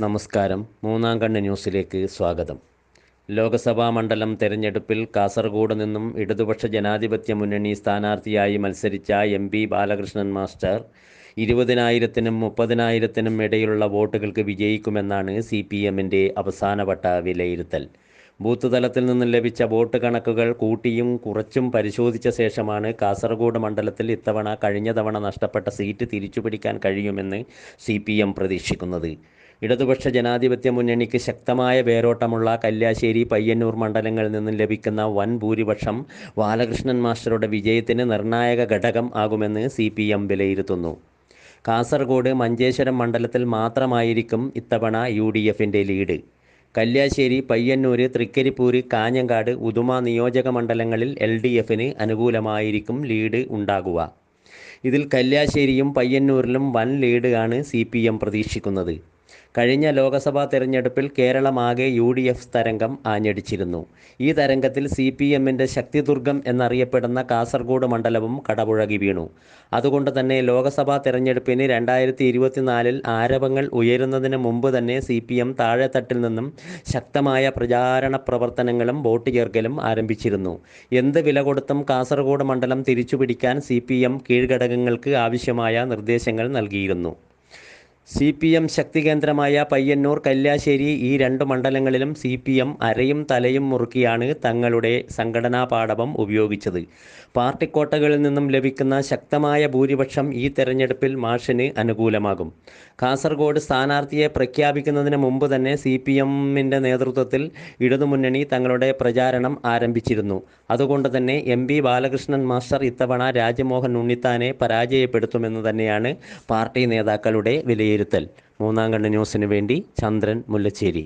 നമസ്കാരം. മൂന്നാം കണ്ണ് ന്യൂസിലേക്ക് സ്വാഗതം. ലോക്സഭാ മണ്ഡലം തെരഞ്ഞെടുപ്പിൽ കാസർഗോഡ് നിന്നും ഇടതുപക്ഷ ജനാധിപത്യ മുന്നണി സ്ഥാനാർത്ഥിയായി മത്സരിച്ച എം പി ബാലകൃഷ്ണൻ മാസ്റ്റർ ഇരുപതിനായിരത്തിനും മുപ്പതിനായിരത്തിനും ഇടയിലുള്ള വോട്ടുകൾക്ക് വിജയിക്കുമെന്നാണ് സി പി എമ്മിന്റെ അവസാനവട്ട വിലയിരുത്തൽ. ബൂത്ത് തലത്തിൽ നിന്നും ലഭിച്ച വോട്ട് കണക്കുകൾ കൂട്ടിയും കുറച്ചും പരിശോധിച്ച ശേഷമാണ് കാസർഗോഡ് മണ്ഡലത്തിൽ ഇത്തവണ കഴിഞ്ഞ തവണ നഷ്ടപ്പെട്ട സീറ്റ് തിരിച്ചുപിടിക്കാൻ കഴിയുമെന്ന് സി പി എം പ്രതീക്ഷിക്കുന്നത്. ഇടതുപക്ഷ ജനാധിപത്യ മുന്നണിക്ക് ശക്തമായ വേരോട്ടമുള്ള കല്യാശ്ശേരി പയ്യന്നൂർ മണ്ഡലങ്ങളിൽ നിന്നും ലഭിക്കുന്ന വൻ ഭൂരിപക്ഷം ബാലകൃഷ്ണൻ മാസ്റ്ററുടെ വിജയത്തിന് നിർണായക ഘടകം ആകുമെന്ന് സി പി എം വിലയിരുത്തുന്നു. കാസർഗോഡ് മഞ്ചേശ്വരം മണ്ഡലത്തിൽ മാത്രമായിരിക്കും ഇത്തവണ യു ഡി എഫിന്റെ ലീഡ്. കല്യാശ്ശേരി പയ്യന്നൂർ തൃക്കരിപ്പൂര് കാഞ്ഞങ്കാട് ഉദുമ നിയോജക മണ്ഡലങ്ങളിൽ എൽ ഡി എഫിന് അനുകൂലമായിരിക്കും ലീഡ് ഉണ്ടാകുക. ഇതിൽ കല്യാശ്ശേരിയും പയ്യന്നൂരിലും വൻ ലീഡ് ആണ് സി പി എം പ്രതീക്ഷിക്കുന്നത്. കഴിഞ്ഞ ലോക്സഭാ തെരഞ്ഞെടുപ്പിൽ കേരളമാകെ യു ഡി എഫ് തരംഗം ആഞ്ഞടിച്ചിരുന്നു. ഈ തരംഗത്തിൽ സി പി എമ്മിന്റെ ശക്തിദുർഗം എന്നറിയപ്പെടുന്ന കാസർഗോഡ് മണ്ഡലവും കടപുഴകി വീണു. അതുകൊണ്ട് തന്നെ ലോക്സഭാ തെരഞ്ഞെടുപ്പിന് രണ്ടായിരത്തി ഇരുപത്തിനാലിൽ ആരവങ്ങൾ ഉയരുന്നതിന് മുമ്പ് തന്നെ സി പി എം താഴെത്തട്ടിൽ നിന്നും ശക്തമായ പ്രചാരണ പ്രവർത്തനങ്ങളും വോട്ട് ചേർക്കലും ആരംഭിച്ചിരുന്നു. എന്ത് വില കൊടുത്തും കാസർഗോഡ് മണ്ഡലം തിരിച്ചുപിടിക്കാൻ സി പി എം കീഴ്ഘടകങ്ങൾക്ക് ആവശ്യമായ നിർദ്ദേശങ്ങൾ നൽകിയിരുന്നു. സി പി എം ശക്തി കേന്ദ്രമായ പയ്യന്നൂർ കല്യാശ്ശേരി ഈ രണ്ട് മണ്ഡലങ്ങളിലും സി പി എം അരയും തലയും മുറുക്കിയാണ് തങ്ങളുടെ സംഘടനാ പാടവം ഉപയോഗിച്ചത്. പാർട്ടിക്കോട്ടകളിൽ നിന്നും ലഭിക്കുന്ന ശക്തമായ ഭൂരിപക്ഷം ഈ തെരഞ്ഞെടുപ്പിൽ മാഷിന് അനുകൂലമാകും. കാസർഗോഡ് സ്ഥാനാർത്ഥിയെ പ്രഖ്യാപിക്കുന്നതിന് മുമ്പ് തന്നെ സി പി എമ്മിന്റെ നേതൃത്വത്തിൽ ഇടതുമുന്നണി തങ്ങളുടെ പ്രചാരണം ആരംഭിച്ചിരുന്നു. അതുകൊണ്ട് തന്നെ എം പി ബാലകൃഷ്ണൻ മാസ്റ്റർ ഇത്തവണ രാജമോഹൻ ഉണ്ണിത്താനെ പരാജയപ്പെടുത്തുമെന്ന് തന്നെയാണ് പാർട്ടി നേതാക്കളുടെ വിലയിരുത്തൽ. മൂന്നാം കണ്ണ് ന്യൂസിന് വേണ്ടി ചന്ദ്രൻ മുല്ലച്ചേരി.